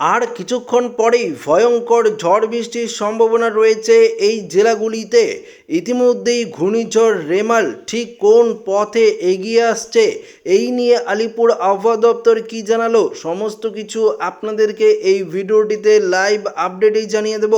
আর কিছুক্ষণ পরেই ভয়ঙ্কর ঝড় বৃষ্টির সম্ভাবনা রয়েছে এই জেলাগুলিতে। ইতিমধ্যেই ঘূর্ণিঝড় রেমাল ঠিক কোন পথে এগিয়ে আসছে, এই নিয়ে আলিপুর আবহাওয়া দপ্তর কী জানালো, সমস্ত কিছু আপনাদেরকে এই ভিডিওটিতে লাইভ আপডেটেই জানিয়ে দেব।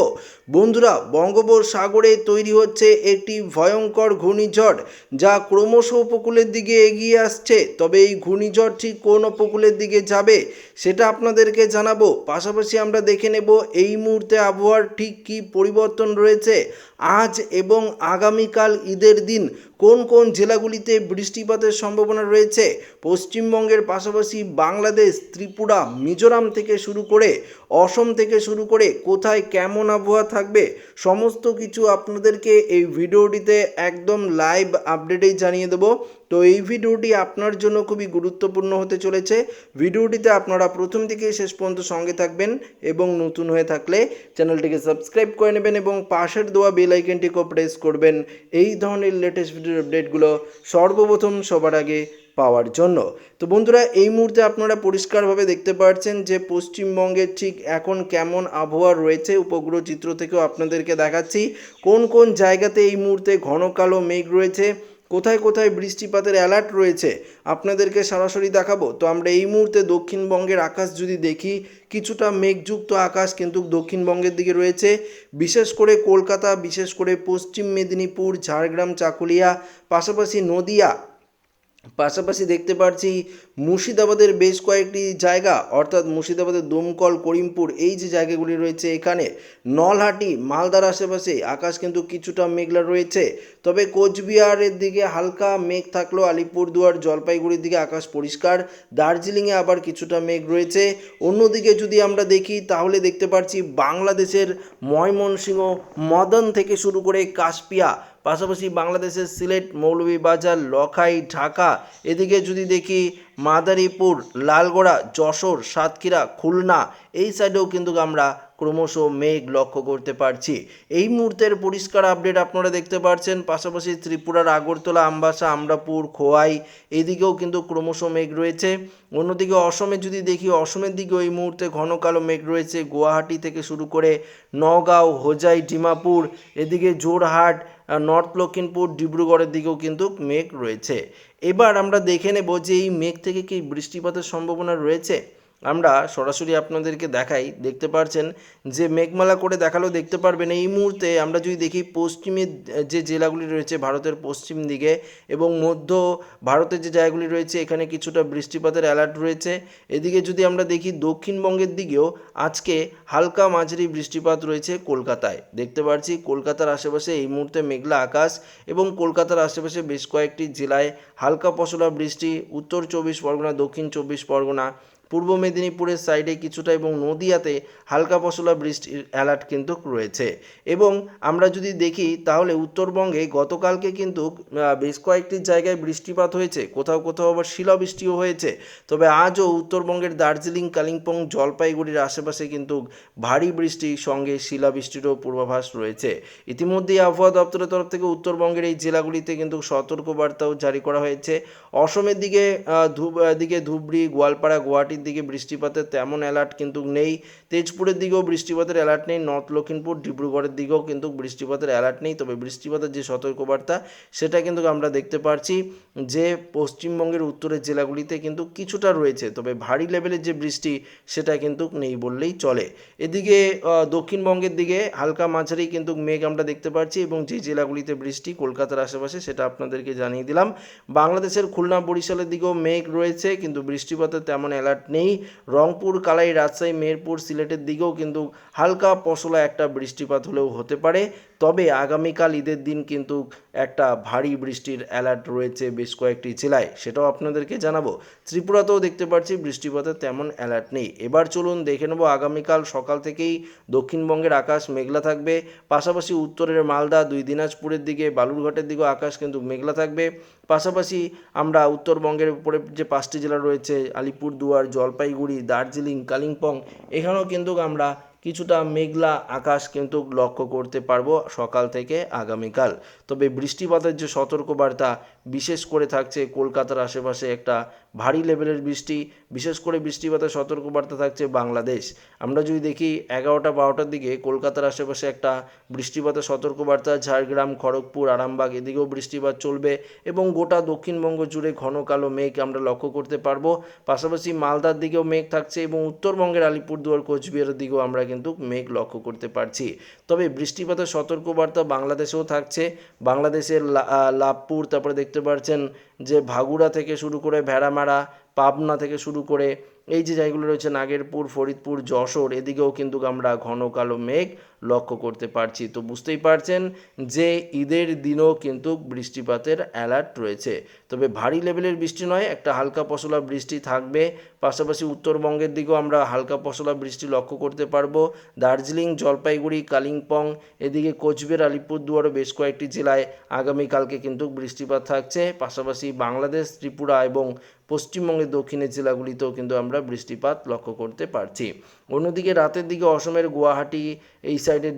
বন্ধুরা, বঙ্গোপসাগরে তৈরি হচ্ছে একটি ভয়ঙ্কর ঘূর্ণিঝড়, যা ক্রমশ উপকূলের দিকে এগিয়ে আসছে। তবে এই ঘূর্ণিঝড় ঠিক কোন উপকূলের দিকে যাবে, সেটা আপনাদেরকে জানাব। পাশাপাশি আমরা দেখে নেব এই মুহূর্তে আবহাওয়ার ঠিক কী পরিবর্তন রয়েছে। আজ এবং আগামীকাল ঈদের দিন কোন কোন জেলাগুলিতে বৃষ্টিপাতের সম্ভাবনা রয়েছে? পশ্চিমবঙ্গের পাশাপাশি বাংলাদেশ, ত্রিপুরা, মিজোরাম থেকে শুরু করে অসম থেকে শুরু করে কোথায় কেমন আবহাওয়া থাকবে? সমস্ত কিছু আপনাদেরকে এই ভিডিওটিতে একদম লাইভ আপডেটেই জানিয়ে দেবো। তো এই ভিডিওটি আপনার জন্য খুবই গুরুত্বপূর্ণ হতে চলেছে। ভিডিওটিতে আপনারা প্রথম থেকে শেষ পর্যন্ত সঙ্গে থাকবেন এবং নতুন হয়ে থাকলে চ্যানেলটিকে সাবস্ক্রাইব করে নেবেন এবং পাশের দেওয়া বেল আইকনটিকেও প্রেস করবেন। এই ধরনের লেটেস্ট ভিডিওর আপডেটগুলো সর্বপ্রথম সবার আগে পাওয়ার জন্য। তো বন্ধুরা, এই মুহূর্তে আপনারা পরিষ্কারভাবে দেখতে পাচ্ছেন যে পশ্চিমবঙ্গের ঠিক এখন কেমন আবহাওয়া রয়েছে। উপগ্রহ চিত্র থেকেও আপনাদেরকে দেখাচ্ছি। কোন কোন জায়গাতে এই মুহূর্তে ঘন কালো মেঘ রয়েছে? কোথায় কোথায় বৃষ্টিপাতের অ্যালার্ট রয়েছে আপনাদেরকে সরাসরি দেখাবো। তো আমরা এই মুহূর্তে দক্ষিণবঙ্গের আকাশ যদি দেখি, কিছুটা মেঘযুক্ত আকাশ কিন্তু দক্ষিণবঙ্গের দিকে রয়েছে। বিশেষ করে কলকাতা, বিশেষ করে পশ্চিম মেদিনীপুর, ঝাড়গ্রাম, চাকুলিয়া, পাশাপাশি নদিয়া পাশাপাশি দেখতে পাচ্ছি মুর্শিদাবাদের বেশ কয়েকটি জায়গা, অর্থাৎ মুর্শিদাবাদের দমকল, করিমপুর, এই যে জায়গাগুলি রয়েছে এখানে, নলহাটি, মালদার আশেপাশে আকাশ কিন্তু কিছুটা মেঘলা রয়েছে। তবে কোচবিহারের দিকে হালকা মেঘ থাকলেও আলিপুরদুয়ার, জলপাইগুড়ির দিকে আকাশ পরিষ্কার, দার্জিলিংয়ে আবার কিছুটা মেঘ রয়েছে। অন্যদিকে যদি আমরা দেখি, তাহলে দেখতে পাচ্ছি বাংলাদেশের ময়মনসিংহ, মদন থেকে শুরু করে কাশপিয়া পাশাপাশি বাংলাদেশের সিলেট, মৌলভীবাজার, লখাই, ঢাকা, এদিকে যদি দেখি মাদারীপুর, লালগোড়া, যশোর, সাতক্ষীরা, খুলনা, এই সাইডেও কিন্তু আমরা ক্রমশ মেঘ লক্ষ্য করতে পারছি। এই মুহূর্তের পরিষ্কার আপডেট আপনারা দেখতে পাচ্ছেন পাশাপাশি ত্রিপুরার আগরতলা, আমবাসা, আমরাপুর, খোয়াই এদিকেও কিন্তু ক্রমশ মেঘ রয়েছে। অন্যদিকে অসমে যদি দেখি, অসমের দিকেও এই মুহূর্তে ঘন কালো মেঘ রয়েছে। গুয়াহাটি থেকে শুরু করে নগাঁও হোজাই, ডিমাপুর, এদিকে জোরহাট নর্থ লক্ষিমপুর, ডিব্রুগড়ের দিকেও কিন্তু মেঘ রয়েছে। এবার আমরা দেখে নেব যে এই মেঘ থেকে কি বৃষ্টিপাতের সম্ভাবনা রয়েছে। আমরা সরাসরি আপনাদেরকে দেখাই। দেখতে পারছেন যে মেঘমালা করে দেখালেও দেখতে পারবেন এই মুহূর্তে আমরা যদি দেখি পশ্চিমে যে জেলাগুলি রয়েছে ভারতের পশ্চিম দিকে এবং মধ্য ভারতের যে জায়গাগুলি রয়েছে, এখানে কিছুটা বৃষ্টিপাতের অ্যালার্ট রয়েছে। এদিকে যদি আমরা দেখি দক্ষিণবঙ্গের দিকেও আজকে হালকা মাঝারি বৃষ্টিপাত রয়েছে কলকাতায়। দেখতে পাচ্ছি কলকাতার আশেপাশে এই মুহূর্তে মেঘলা আকাশ এবং কলকাতার আশেপাশে বেশ কয়েকটি জেলায় হালকা পশলা বৃষ্টি, উত্তর চব্বিশ পরগনা, দক্ষিণ চব্বিশ পরগনা পূর্ব মেদিনীপুরের সাইডে কিছুটা এবং নদিয়াতে হালকা পশলা বৃষ্টির অ্যালার্ট কিন্তু রয়েছে। এবং আমরা যদি দেখি, তাহলে উত্তরবঙ্গে গতকালকে কিন্তু বেশ কয়েকটি জায়গায় বৃষ্টিপাত হয়েছে। কোথাও কোথাও আবার শিলাবৃষ্টিও হয়েছে। তবে আজও উত্তরবঙ্গের দার্জিলিং, কালিম্পং, জলপাইগুড়ির আশেপাশে কিন্তু ভারী বৃষ্টির সঙ্গে শিলাবৃষ্টিরও পূর্বাভাস রয়েছে। ইতিমধ্যেই আবহাওয়া দপ্তরের তরফ থেকে উত্তরবঙ্গের এই জেলাগুলিতে কিন্তু সতর্কবার্তাও জারি করা হয়েছে। অসমের দিকে দিকে ধুবড়ি, গোয়ালপাড়া গুয়াহাটির দিকে বৃষ্টিপাতের তেমন অ্যালার্ট কিন্তু নেই। তেজপুরের দিকেও বৃষ্টিপাতের অ্যালার্ট নেই। নর্থ লক্ষিমপুর, ডিব্রুগড়ের দিকেও কিন্তু বৃষ্টিপাতের অ্যালার্ট নেই। তবে বৃষ্টিপাতের যে সতর্কবার্তা, সেটা কিন্তু আমরা দেখতে পারছি যে পশ্চিমবঙ্গের উত্তরের জেলাগুলিতে কিন্তু কিছুটা রয়েছে। তবে ভারী লেভেলের যে বৃষ্টি, সেটা কিন্তু নেই বললেই চলে। এদিকে দক্ষিণবঙ্গের দিকে হালকা মাঝারি কিন্তু মেঘ আমরা দেখতে পাচ্ছি এবং যে জেলাগুলিতে বৃষ্টি, কলকাতার আশেপাশে, সেটা আপনাদেরকে জানিয়ে দিলাম। বাংলাদেশের খুলনা বরিশালের দিকেও মেঘ রয়েছে, কিন্তু বৃষ্টিপাতের তেমন অ্যালার্ট নেই। রংপুর, কালাই, রাজশাহী, মেহেরপুর, সিলেটের দিকেও কিন্তু হালকা পশলা একটা বৃষ্টিপাত হলেও হতে পারে। তবে আগামীকাল ঈদের দিন কিন্তু একটা ভারী বৃষ্টির অ্যালার্ট রয়েছে বেশ কয়েকটি জেলায়। সেটাও আপনাদেরকে জানাব। ত্রিপুরাতেও দেখতে পাচ্ছি বৃষ্টিপাতের তেমন অ্যালার্ট নেই। এবার চলুন দেখে নেব আগামীকাল সকাল থেকেই দক্ষিণবঙ্গের আকাশ মেঘলা থাকবে। পাশাপাশি উত্তরের মালদা, দুই দিনাজপুরের দিকে, বালুরঘাটের দিকেও আকাশ কিন্তু মেঘলা থাকবে। পাশাপাশি আমরা উত্তরবঙ্গের উপরে যে পাঁচটি জেলা রয়েছে, আলিপুরদুয়ার, জলপাইগুড়ি, দার্জিলিং, কালিম্পং, এখানেও কিন্তু আমরা কিছুটা মেঘলা আকাশ কিন্তু লক্ষ্য করতে পারব সকাল থেকে আগামীকাল। তবে বৃষ্টিপাতের যে সতর্কবার্তা বিশেষ করে থাকছে কলকাতার আশেপাশে একটা ভারী লেভেলের বৃষ্টি, বিশেষ করে বৃষ্টিপাতের সতর্কবার্তা থাকছে বাংলাদেশ। আমরা যদি দেখি এগারোটা বারোটার দিকে কলকাতার আশেপাশে একটা বৃষ্টিপাতের সতর্কবার্তা, ঝাড়গ্রাম, খড়গপুর, আরামবাগ, এদিকেও বৃষ্টিপাত চলবে এবং গোটা দক্ষিণবঙ্গ জুড়ে ঘন কালো মেঘ আমরা লক্ষ্য করতে পারব। পাশাপাশি মালদার দিকেও মেঘ থাকছে এবং উত্তরবঙ্গের আলিপুরদুয়ার, কোচবিহারের দিকেও আমরা কিন্তু মেঘ লক্ষ্য করতে পারছি। তবে বৃষ্টিপাতের সতর্কবার্তা বাংলাদেশেও থাকছে। বাংলাদেশের লাভপুর, তারপরে দেখতে পাচ্ছেন যে ভাগুড়া থেকে শুরু করে ভেড়ামারা, পাবনা থেকে শুরু করে এই যে জায়গাগুলো রয়েছে, নাগেরপুর, ফরিদপুর, যশোর, এদিকেও কিন্তু আমরা ঘন কালো মেঘ লক্ষ্য করতে পারছি। তো বুঝতেই পারছেন যে ঈদের দিনও কিন্তু বৃষ্টিপাতের অ্যালার্ট রয়েছে। তবে ভারী লেভেলের বৃষ্টি নয়, একটা হালকা পশলা বৃষ্টি থাকবে। পাশাপাশি উত্তরবঙ্গের দিকেও আমরা হালকা পশলা বৃষ্টি লক্ষ্য করতে পারব। দার্জিলিং, জলপাইগুড়ি, কালিম্পং, এদিকে কোচবিহার আলিপুরদুয়ারও বেশ কয়েকটি জেলায় আগামীকালকে কিন্তু বৃষ্টিপাত থাকছে। পাশাপাশি বাংলাদেশ, ত্রিপুরা এবং পশ্চিমবঙ্গের দক্ষিণের জেলাগুলিতেও কিন্তু আমরা বৃষ্টিপাত লক্ষ্য করতে পারছি। অন্যদিকে রাতের দিকে অসমের গুয়াহাটি, এই সাইডে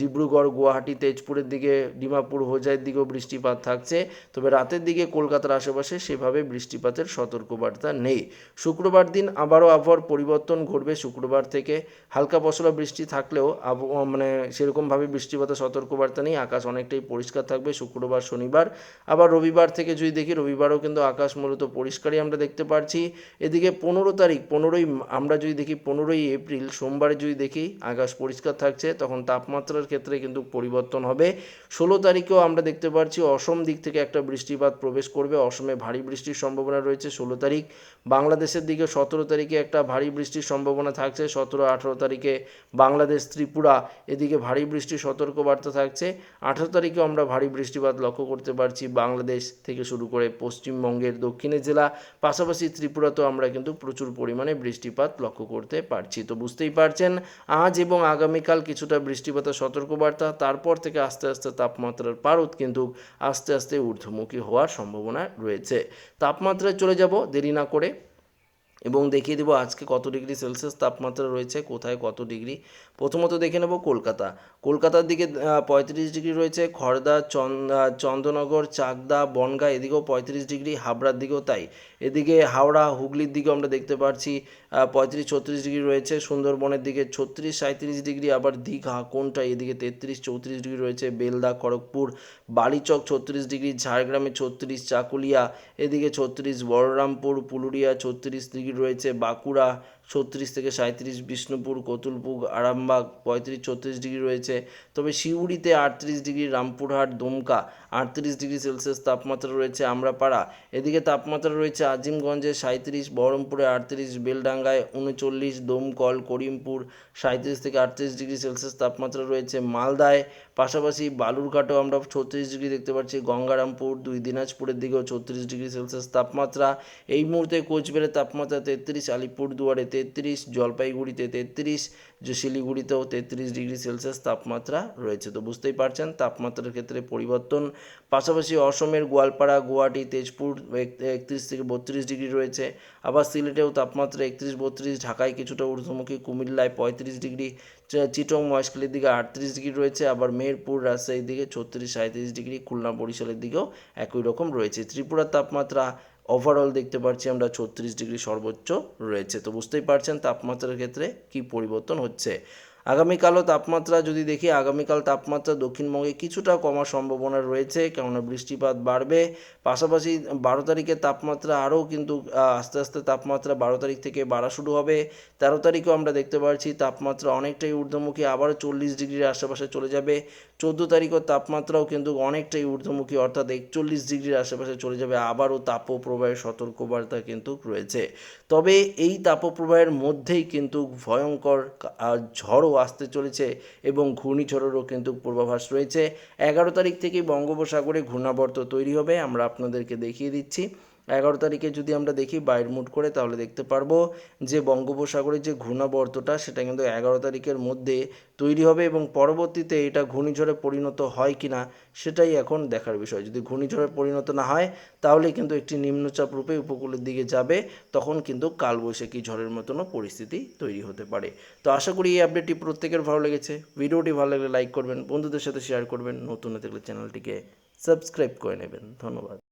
ডিব্রুগড়, গুয়াহাটি, তেজপুরের দিকে ডিমাপুর হোজাইয়ের দিকেও বৃষ্টিপাত থাকছে। তবে রাতের দিকে কলকাতার আশেপাশে সেভাবে বৃষ্টিপাতের সতর্কবার্তা নেই। শুক্রবার দিন আবারও আবহাওয়ার পরিবর্তন ঘটবে। শুক্রবার থেকে হালকা পশলা বৃষ্টি থাকলেও আবহাওয়া মানে সেরকমভাবে বৃষ্টিপাতের সতর্কবার্তা নেই। আকাশ অনেকটাই পরিষ্কার থাকবে শুক্রবার, শনিবার। আবার রবিবার থেকে যদি দেখি, রবিবারও কিন্তু আকাশ মূলত পরিষ্কারই আমরা দেখতে পাচ্ছি এদিকে পনেরো তারিখ, পনেরোই, আমরা যদি দেখি, পনেরোই এপ্রিল সোমবারে যদি দেখি আকাশ পরিষ্কার থাকছে, তখন তাপমাত্রার ক্ষেত্রে কিন্তু পরিবর্তন হবে। ষোলো তারিখেও আমরা দেখতে পাচ্ছি অসম দিক থেকে একটা বৃষ্টিপাত প্রবেশ করবে। অসমে ভারী বৃষ্টির সম্ভাবনা রয়েছে ষোলো তারিখ। বাংলাদেশের দিকে সতেরো তারিখে একটা ভারী বৃষ্টির সম্ভাবনা থাকছে। সতেরো, আঠেরো তারিখে বাংলাদেশ, ত্রিপুরা এদিকে ভারী বৃষ্টির সতর্কবার্তা থাকছে। আঠেরো তারিখেও আমরা ভারী বৃষ্টিপাত লক্ষ্য করতে পারছি বাংলাদেশ থেকে শুরু করে পশ্চিমবঙ্গের দক্ষিণের জেলা। পাশাপাশি ত্রিপুরাতেও আমরা কিন্তু প্রচুর পরিমাণে বৃষ্টিপাত লক্ষ্য করতে পারছি। তো বুঝতেই পারছেন। আজ এবং আগামীকাল কিছুটা বৃষ্টিপাতের সতর্কবার্তা, তারপর থেকে আস্তে আস্তে তাপমাত্রার পারদ কিন্তু আস্তে আস্তে ঊর্ধ্বমুখী হওয়ার সম্ভাবনা রয়েছে। তাপমাত্রায় চলে যাব, দেরি না করে। এবং দেখিয়ে দেবো আজকে কত ডিগ্রি সেলসিয়াস তাপমাত্রা রয়েছে কোথায় কত ডিগ্রি। প্রথমত দেখে নেব কলকাতা। কলকাতার দিকে পঁয়ত্রিশ ডিগ্রি রয়েছে খড়দা চন্দ আহ, চন্দ্রনগর চাকদা বনগাঁ এদিকেও পঁয়ত্রিশ ডিগ্রি হাবড়ার দিকেও তাই। এদিকে হাওড়া হুগলির দিকেও আমরা দেখতে পাচ্ছি পঁয়ত্রিশ ছত্রিশ ডিগ্রি রয়েছে সুন্দরবনের দিকে ছত্রিশ সাঁত্রিশ ডিগ্রি আবার দীঘা কোনটা এদিকে তেত্রিশ চৌত্রিশ ডিগ্রি রয়েছে বেলদা খড়গপুর বালিচক ছত্রিশ ডিগ্রি ঝাড়গ্রামে ছত্রিশ চাকুলিয়া এদিকে ছত্রিশ বলরামপুর পুলুরিয়া ছত্রিশ ডিগ্রি রয়েছে বাঁকুড়া ছত্রিশ থেকে সাঁত্রিশ বিষ্ণুপুর, কতুলপুর, আরামবাগ, পঁয়ত্রিশ, ছত্রিশ ডিগ্রি রয়েছে। তবে শিউড়িতে আটত্রিশ ডিগ্রি, রামপুরহাট, দুমকা, আটত্রিশ ডিগ্রি সেলসিয়াস তাপমাত্রা রয়েছে আমরাপাড়া। এদিকে তাপমাত্রা রয়েছে আজিমগঞ্জে সাঁত্রিশ বহরমপুরে আটত্রিশ, বেলডাঙ্গায় উনচল্লিশ, দমকল, করিমপুর সাঁত্রিশ থেকে আটত্রিশ ডিগ্রি সেলসিয়াস তাপমাত্রা রয়েছে। মালদায় পাশাপাশি বালুরঘাটেও আমরা ছত্রিশ ডিগ্রি দেখতে পাচ্ছি। গঙ্গারামপুর, দুই দিনাজপুরের দিকেও ছত্রিশ ডিগ্রি সেলসিয়াস তাপমাত্রা। এই মুহূর্তে কোচবিহারের তাপমাত্রা তেত্রিশ, আলিপুরদুয়ারে তেত্রিশ, জলপাইগুড়িতে তেত্রিশ যে শিলিগুড়িতেও তেত্রিশ ডিগ্রি সেলসিয়াস তাপমাত্রা রয়েছে। তো বুঝতেই পারছেন, তাপমাত্রার ক্ষেত্রে পরিবর্তন। পাশাপাশি অসমের গোয়ালপাড়া, গুয়াহাটি, তেজপুর একত্রিশ থেকে বত্রিশ ডিগ্রি রয়েছে। আবার সিলেটেও তাপমাত্রা একত্রিশ, বত্রিশ, ঢাকায় কিছুটা ঊর্ধ্বমুখী, কুমিল্লায় পঁয়ত্রিশ ডিগ্রি চিটং, মহেশখালীর দিকে আটত্রিশ ডিগ্রি রয়েছে। আবার মেহেরপুর, রাজশাহীর দিকে ছত্রিশ সাঁত্রিশ ডিগ্রি, খুলনা বরিশালের দিকেও একই রকম রয়েছে। ত্রিপুরার তাপমাত্রা ওভারঅল দেখতে পাচ্ছি আমরা ছত্রিশ ডিগ্রি সর্বোচ্চ রয়েছে। তো বুঝতেই পারছেন তাপমাত্রার ক্ষেত্রে কি পরিবর্তন হচ্ছে? আগামীকালও তাপমাত্রা যদি দেখি, আগামীকাল তাপমাত্রা দক্ষিণবঙ্গে কিছুটা কমার সম্ভাবনা রয়েছে, কেননা বৃষ্টিপাত বাড়বে। পাশাপাশি বারো তারিখে তাপমাত্রা আরও কিন্তু আস্তে আস্তে তাপমাত্রা বারো তারিখ থেকে বাড়া শুরু হবে। তেরো তারিখেও আমরা দেখতে পাচ্ছি তাপমাত্রা অনেকটাই ঊর্ধ্বমুখী আবারও চল্লিশ ডিগ্রির আশেপাশে চলে যাবে। চোদ্দ তারিখও তাপমাত্রাও কিন্তু অনেকটাই ঊর্ধ্বমুখী, অর্থাৎ একচল্লিশ ডিগ্রির আশেপাশে চলে যাবে। আবারও তাপপ্রবাহের সতর্কবার্তা কিন্তু রয়েছে। তবে এই তাপপ্রবাহের মধ্যেই কিন্তু ভয়ঙ্কর ঝড়ও আসতে চলেছে এবং ঘূর্ণিঝড়েরও কিন্তু পূর্বাভাস রয়েছে। এগারো তারিখ থেকে বঙ্গোপসাগরে ঘূর্ণাবর্ত তৈরি হবে, আমরা আপনাদেরকে দেখিয়ে দিচ্ছি। এগারো তারিখে যদি আমরা দেখি বাইর মুড করে তাহলে দেখতে পারব যে বঙ্গোপসাগরের যে ঘূর্ণাবর্তটা, সেটা কিন্তু এগারো তারিখের মধ্যে তৈরি হবে এবং পরবর্তীতে এটা ঘূর্ণিঝড়ে পরিণত হয় কি না সেটাই এখন দেখার বিষয়। যদি ঘূর্ণিঝড়ে পরিণত না হয়, তাহলে কিন্তু একটি নিম্নচাপ রূপে উপকূলের দিকে যাবে, তখন কিন্তু কালবৈশাখী ঝড়ের মতনও পরিস্থিতি তৈরি হতে পারে। তো আশা করি এই আপডেটটি প্রত্যেকের ভালো লেগেছে। ভিডিওটি ভালো লাগলে লাইক করবেন, বন্ধুদের সাথে শেয়ার করবেন, নতুন থাকলে চ্যানেলটিকে সাবস্ক্রাইব করে নেবেন। ধন্যবাদ।